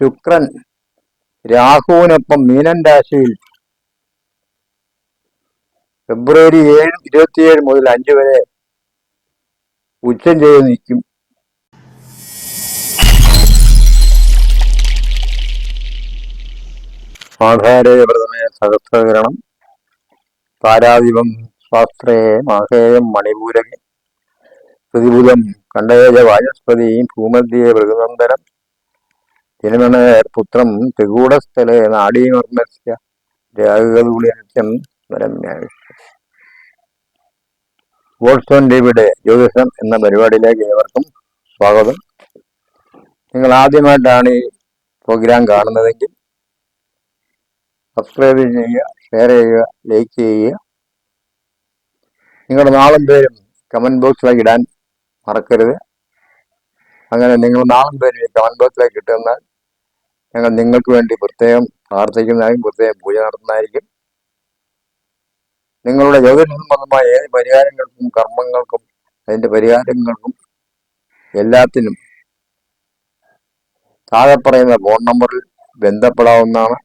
ശുക്രൻ രാഹുവിനൊപ്പം മീനൻ രാശിയിൽ ഫെബ്രുവരി ഏഴ് ഇരുപത്തിയേഴ് മുതൽ അഞ്ച് വരെ ഉച്ചം ചെയ്ത് നിൽക്കും. ആധാരേ പ്രഥമേ സഹസ്രകരണം. താരാദിപം ശാസ്ത്രേ മാഹേയം മണിപൂരകെ പ്രതിഭുതം കണ്ടേജ വാചസ്പതിയും ഭൂമധ്യേ മൃഗനന്ദനം ജനമണേർ പുത്രം ത്രികൂടസ്ഥലെ വരമ്യായ വോട്ട്സോൺ ടിവിയുടെ ജ്യോതിഷം എന്ന പരിപാടിയിലേക്ക് ഏവർക്കും സ്വാഗതം. നിങ്ങൾ ആദ്യമായിട്ടാണ് ഈ പ്രോഗ്രാം കാണുന്നതെങ്കിൽ സബ്സ്ക്രൈബ് ചെയ്യുക ഷെയർ ചെയ്യുക ലൈക്ക് ചെയ്യുക. നിങ്ങളുടെ നാളും പേരും കമന്റ് ബോക്സിലേക്ക് ഇടാൻ മറക്കരുത്. അങ്ങനെ നിങ്ങൾ നാളും പേരും കമന്റ് ബോക്സിലേക്ക് ഇട്ടുതന്നാൽ ഞങ്ങൾ നിങ്ങൾക്ക് വേണ്ടി പ്രത്യേകം പ്രാർത്ഥിക്കുന്നതായിരിക്കും പ്രത്യേകം പൂജ നടത്തുന്നതായിരിക്കും. നിങ്ങളുടെ ജ്യോതിഷ സംബന്ധമായ ഏത് പരിഹാരങ്ങൾക്കും കർമ്മങ്ങൾക്കും അതിന്റെ പരിഹാരങ്ങൾക്കും എല്ലാത്തിനും താഴെ പറയുന്ന ഫോൺ നമ്പറിൽ ബന്ധപ്പെടാവുന്നതാണ്.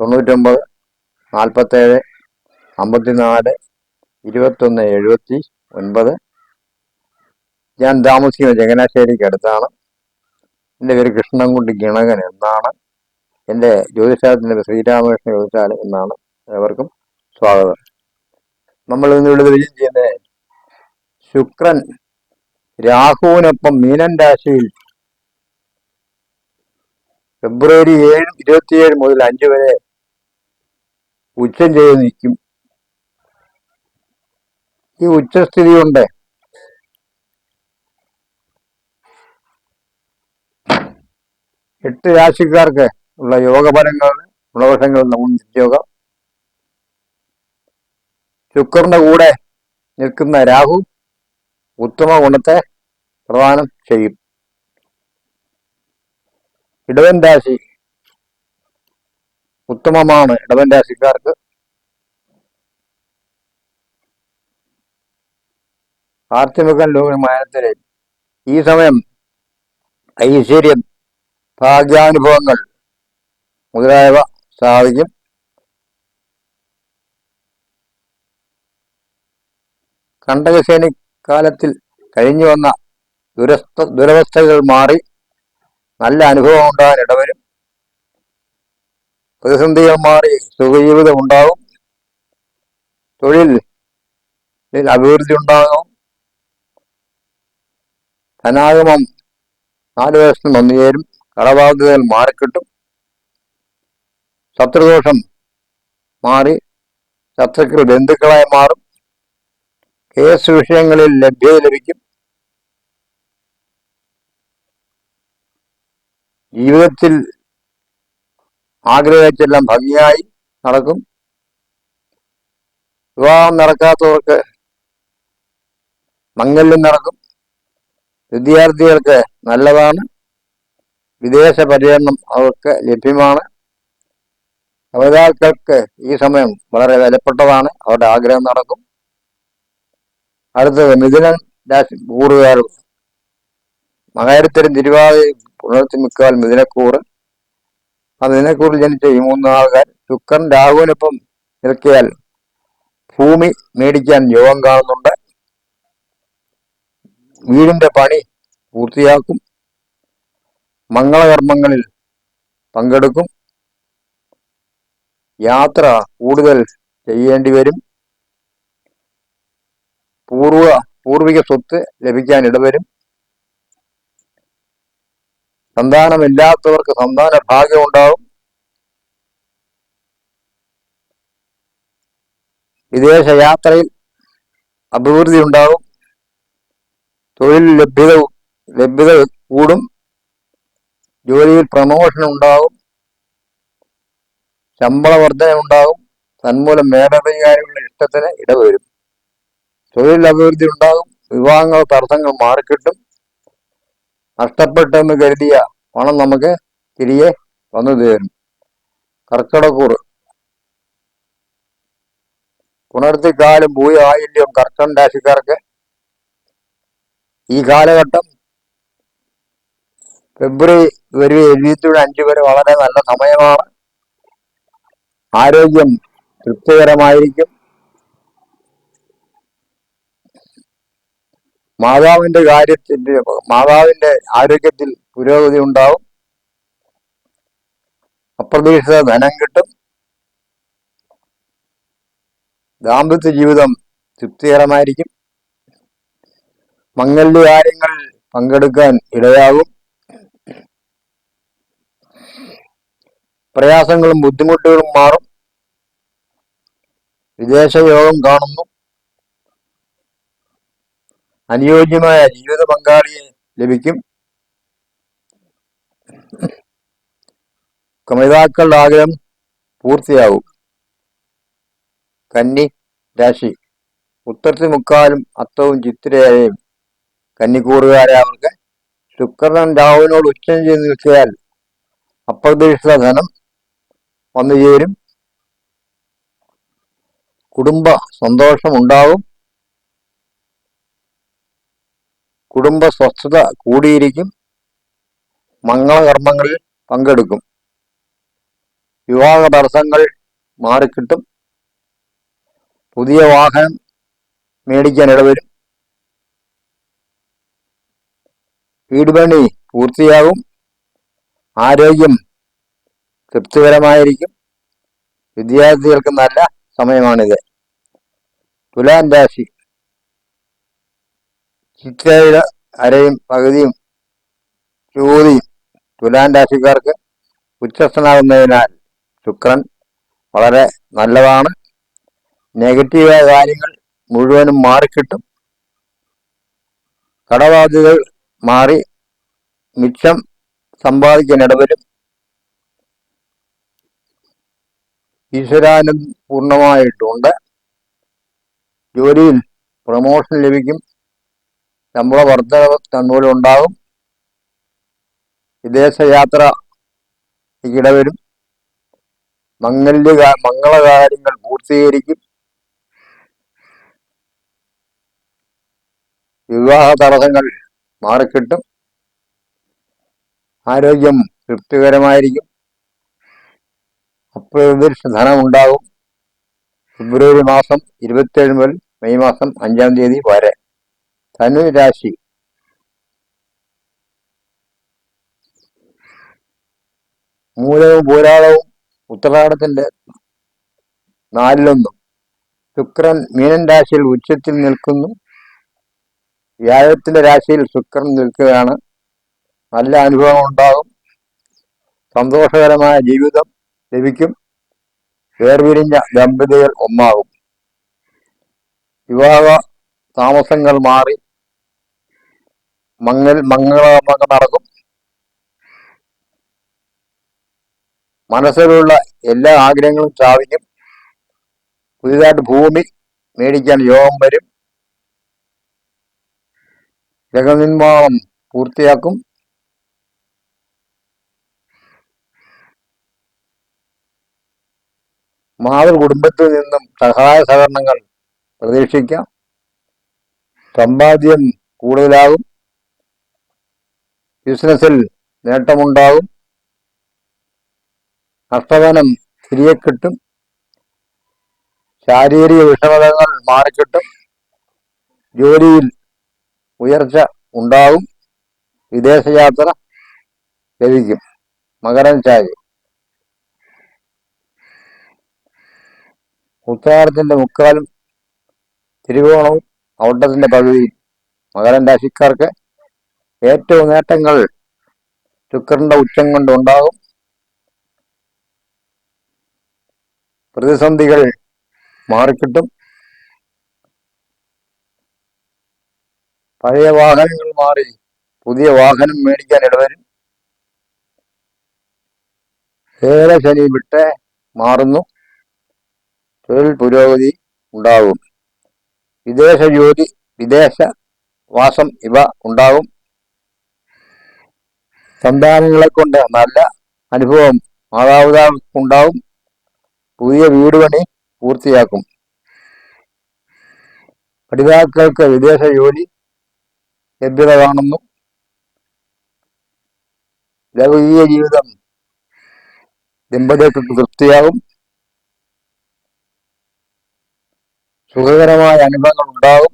തൊണ്ണൂറ്റൊമ്പത് നാൽപ്പത്തേഴ് അമ്പത്തിനാല് ഇരുപത്തൊന്ന് എഴുപത്തി ഒൻപത്. ഞാൻ താമസിക്കുന്ന ചങ്ങനാശ്ശേരിക്ക് അടുത്താണ്. എന്റെ പേര് കൃഷ്ണൻകുട്ടി ഗണകൻ എന്നാണ്. എന്റെ ജ്യോതിഷാലത്തിന്റെ പേര് ശ്രീരാമകൃഷ്ണ ജ്യോതിശാല എന്നാണ് ഏവർക്കും സ്വാഗതം. നമ്മൾ ഇന്നിവിടെ വിജയം ചെയ്യുന്നത് ശുക്രൻ രാഹുവിനൊപ്പം മീനൻ രാശിയിൽ ഫെബ്രുവരി ഏഴ് ഇരുപത്തിയേഴ് മുതൽ അഞ്ച് വരെ ഉച്ചം ചെയ്ത് നിൽക്കും. ഈ ഉച്ചസ്ഥിതി കൊണ്ട് എട്ട് രാശിക്കാർക്ക് ഉള്ള യോഗഫലങ്ങൾ നമ്മൾ നിത്യോഗം ശുക്രന്റെ കൂടെ നിൽക്കുന്ന രാഹു ഉത്തമ ഗുണത്തെ പ്രദാനം ചെയ്യും. ഇടവൻ രാശി ഉത്തമമാണ് ഇടവൻ രാശിക്കാർക്ക്. ആർത്തിമുഖൻ ലോകമാനത്തിലെ ഈ സമയം ഐശ്വര്യം ഭാഗ്യാനുഭവങ്ങൾ മുതലായവ സാധിക്കും. കണ്ടകശേനി കാലത്തിൽ കഴിഞ്ഞു വന്ന ദുരസ്ഥ ദുരവസ്ഥകൾ മാറി നല്ല അനുഭവം ഉണ്ടാകാൻ ഇടവരും. പ്രതിസന്ധികൾ മാറി സുഖജീവിതം ഉണ്ടാകും. തൊഴിൽ അഭിവൃദ്ധി ഉണ്ടാകും. ധനാഗമം നാല് വയസ്സിന് വന്നു ചേരും കടബാധ്യതകൾ മാറിക്കിട്ടും. ശത്രുദോഷം മാറി ശത്രുക്കൾ ബന്ധുക്കളായി മാറും. കേസ് വിഷയങ്ങളിൽ ലഭ്യത ലഭിക്കും. ജീവിതത്തിൽ ആഗ്രഹിച്ചെല്ലാം ഭംഗിയായി നടക്കും. വിവാഹം നടക്കാത്തവർക്ക് മംഗല്യം നടക്കും. വിദ്യാർത്ഥികൾക്ക് നല്ലതാണ്. വിദേശ പര്യടനം അവർക്ക് ലഭ്യമാണ്. അവതാക്കൾക്ക് ഈ സമയം വളരെ വിലപ്പെട്ടതാണ്. അവരുടെ ആഗ്രഹം നടക്കും. അടുത്തത് മിഥുനൻ രാശി കൂറുകാർ. മകരത്തരം തിരുവാതിര പുണർത്തി മിക്കാൽ മിഥുനക്കൂറ്. ആ മിഥുനക്കൂറിൽ ജനിച്ച ഈ മൂന്ന് ആൾക്കാർ ശുക്രൻ രാഹുവിനൊപ്പം നിൽക്കിയാൽ ഭൂമി മേടിക്കാൻ യോഗം കാണുന്നുണ്ട്. വീടിന്റെ പണി പൂർത്തിയാക്കും. മംഗളകർമ്മങ്ങളിൽ പങ്കെടുക്കും. യാത്ര കൂടുതൽ ചെയ്യേണ്ടി വരും. പൂർവ പൂർവിക സ്വത്ത് ലഭിക്കാൻ ഇടവരും. സന്താനമില്ലാത്തവർക്ക് സന്താന ഭാഗ്യം ഉണ്ടാവും. വിദേശ യാത്രയിൽ അഭിവൃദ്ധി ഉണ്ടാകും തൊഴിൽ ലഭ്യത ലഭ്യത കൂടും. ജോലിയിൽ പ്രമോഷൻ ഉണ്ടാകും. ശമ്പള വർധന ഉണ്ടാകും. തന്മൂലം മേലധികാരികളുടെ ഇഷ്ടത്തിന് ഇടവരും തൊഴിൽ അഭിവൃദ്ധി ഉണ്ടാകും. വിവാഹങ്ങൾ തടസ്സങ്ങൾ മാറിക്കിട്ടും നഷ്ടപ്പെട്ടെന്ന് കരുതിയ പണം നമുക്ക് തിരികെ വന്നു തീരും. കർക്കിടക്കൂറ് പുണർത്തിക്കാലം ഭൂയ ആയില്യം കർക്കൻ രാശിക്കാർക്ക് ഈ കാലഘട്ടം ഫെബ്രുവരി ഒരു എഴുപത്തിയുടെ അഞ്ചു വരെ വളരെ നല്ല സമയമാണ്. ആരോഗ്യം തൃപ്തികരമായിരിക്കും. മാതാവിന്റെ കാര്യത്തിന്റെ മാതാവിന്റെ ആരോഗ്യത്തിൽ പുരോഗതി ഉണ്ടാവും. അപ്രതീക്ഷിത ധനം കിട്ടും. ദാമ്പത്യ ജീവിതം തൃപ്തികരമായിരിക്കും. മംഗല്യ കാര്യങ്ങളിൽ പങ്കെടുക്കാൻ ഇടയാകും. പ്രയാസങ്ങളും ബുദ്ധിമുട്ടുകളും മാറും. വിദേശയോഗം കാണുന്നു. അനുയോജ്യമായ ജീവിത പങ്കാളിയെ ലഭിക്കും. കമിതാക്കളുടെ ആഗ്രഹം പൂർത്തിയാകും. കന്നി രാശി. ഉത്തരത്തിൽ മുക്കാലും അത്തവും ചിത്രയായും കന്നിക്കൂറുകാരെ അവർക്ക് ശുക്രൻ രാഹുവിനോട് ഉച്ചം ചെയ്ത് നിൽക്കിയാൽ അപ്രതീക്ഷിത ധനം വന്നു ചേരും. കുടുംബ സന്തോഷം ഉണ്ടാവും കുടുംബ സ്വസ്ഥത കൂടിയിരിക്കും. മംഗളകർമ്മങ്ങളിൽ പങ്കെടുക്കും. വിവാഹ തടസ്സങ്ങൾ മാറിക്കിട്ടും. പുതിയ വാഹനം മേടിക്കാൻ ഇടവരും വീടുപണി പൂർത്തിയാകും. ആരോഗ്യം തൃപ്തികരമായിരിക്കും. വിദ്യാർത്ഥികൾക്ക് നല്ല സമയമാണിത്. തുലാൻ രാശി. ചിത്രയുടെ അരയും പകുതിയും ചൂതിയും തുലാൻ രാശിക്കാർക്ക് ഉച്ചസ്ഥനാകുന്നതിനാൽ ശുക്രൻ വളരെ നല്ലതാണ്. നെഗറ്റീവായ കാര്യങ്ങൾ മുഴുവനും മാറിക്കിട്ടും. കടബാധ്യതകൾ മാറി മിച്ചം സമ്പാദിക്കാൻ ഇടവരും ഈശ്വരാനും പൂർണമായിട്ടുണ്ട്. ജോലിയിൽ പ്രമോഷൻ ലഭിക്കും. ശമ്പള തന്നൂലം ഉണ്ടാകും. വിദേശയാത്ര ഇടവരും മംഗല്യ മംഗളകാര്യങ്ങൾ പൂർത്തീകരിക്കും. വിവാഹ തടസ്സങ്ങൾ മാറിക്കിട്ടും. ആരോഗ്യം തൃപ്തികരമായിരിക്കും. അപ്രതീക്ഷിത ധനം ഉണ്ടാകും ഫെബ്രുവരി മാസം ഇരുപത്തിയേഴ് മുതൽ മെയ് മാസം അഞ്ചാം തീയതി വരെ. ധനു രാശി മൂലവും പൂരാളവും ഉത്തരാടത്തിന്റെ നാലിലൊന്നും. ശുക്രൻ മീനൻ രാശിയിൽ ഉച്ചത്തിൽ നിൽക്കുന്നു. വ്യാഴത്തിന്റെ രാശിയിൽ ശുക്രൻ നിൽക്കുകയാണ്. നല്ല അനുഭവം ഉണ്ടാകും. സന്തോഷകരമായ ജീവിതം. ലഭിക്കും. വേർപിരിഞ്ഞ ദമ്പതികൾ ഒന്നാകും. വിവാഹ താമസങ്ങൾ മാറി. മങ്ങൽ മംഗളകർമ്മങ്ങൾ നടക്കും. മനസ്സിലുള്ള എല്ലാ ആഗ്രഹങ്ങളും സാധിക്കും പുതിയതായിട്ട് ഭൂമി മേടിക്കാൻ യോഗം വരും. ഗ്രഹനിർമ്മാണം പൂർത്തിയാക്കും. മാതൃ കുടുംബത്തിൽ നിന്നും സഹായ സഹകരണങ്ങൾ പ്രതീക്ഷിക്കാം. സമ്പാദ്യം കൂടുതലാകും. ബിസിനസ്സിൽ നേട്ടമുണ്ടാകും. നഷ്ടധനം തിരികെ കിട്ടും. ശാരീരിക വിഷമതകൾ മാറിക്കിട്ടും. ജോലിയിൽ ഉയർച്ച ഉണ്ടാകും. വിദേശയാത്ര ലഭിക്കും. മകരൻ ചായ. ഉത്താരത്തിന്റെ മുക്കാലും തിരുവോണവും ഔട്ടത്തിന്റെ പകുതി മകരൻ രാശിക്കാർക്ക് ഏറ്റവും നേട്ടങ്ങൾ ശുക്രന്റെ ഉച്ചം കൊണ്ടുണ്ടാകും പ്രതിസന്ധികൾ മാറിക്കിട്ടും. പഴയ വാഹനങ്ങൾ മാറി പുതിയ വാഹനം മേടിക്കാൻ ഇടവരും. ഏറെ ശനി വിട്ട് മാറുന്നു. തൊഴിൽ പുരോഗതി ഉണ്ടാകും. വിദേശ ജോലി വിദേശ വാസം ഇവ ഉണ്ടാകും. സന്താനങ്ങളെ കൊണ്ട് നല്ല അനുഭവം മാതാപിതാക്കൾക്കുണ്ടാവും പുതിയ വീട് പണി പൂർത്തിയാക്കും. പഠിതാക്കൾക്ക് വിദേശ ജോലി ലഭ്യത കാണുന്നു. ലൗകിക ജീവിതം ദമ്പതികൾക്ക് തൃപ്തിയാകും. സുഖകരമായ അനുഭവങ്ങൾ ഉണ്ടാകും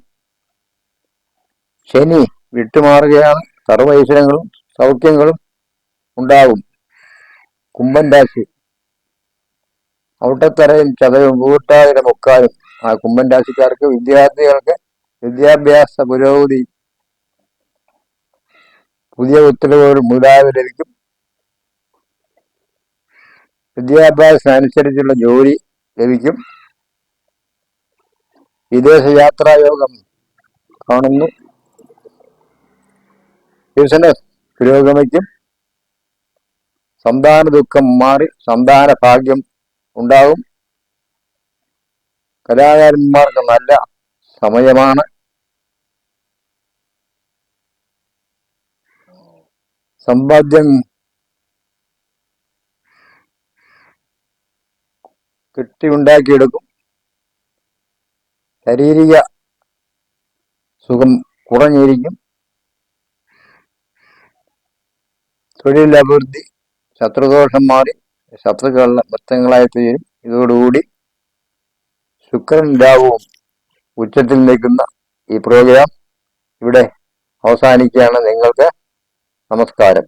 ശനി വിട്ടുമാറുകയാണ്. സർവൈശ്വര്യങ്ങളും സൗഖ്യങ്ങളും ഉണ്ടാകും കുംഭൻ രാശി. ഔട്ടത്തറയും ചതവും കൂട്ടാതിര മുക്കാലും ആ കുംഭൻ രാശിക്കാർക്ക് വിദ്യാർത്ഥികൾക്ക് വിദ്യാഭ്യാസ പുരോഗതി പുതിയ ഉത്തരവുകൾ മുതലായവ ലഭിക്കും വിദ്യാഭ്യാസം അനുസരിച്ചുള്ള ജോലി ലഭിക്കും. വിദേശ യാത്രായോഗം കാണുന്നു ബിസിനസ് പുരോഗമിക്കും. സന്താന ദുഃഖം മാറി സന്താന ഭാഗ്യം ഉണ്ടാകും കലാകാരന്മാർക്ക് നല്ല സമയമാണ്. സമ്പാദ്യം കെട്ടിയുണ്ടാക്കിയെടുക്കും. ശാരീരിക സുഖം കുറഞ്ഞിരിക്കും. തൊഴിലഭിവൃദ്ധി ശത്രുദോഷം മാറി ശത്രുക്കളുടെ ബന്ധങ്ങളായി തീരും. ഇതോടുകൂടി ശുക്രൻ രാഹുവും ഉച്ചത്തിൽ നിൽക്കുന്ന ഈ പ്രോഗ്രാം ഇവിടെ അവസാനിക്കുകയാണ്. നിങ്ങൾക്ക് നമസ്കാരം.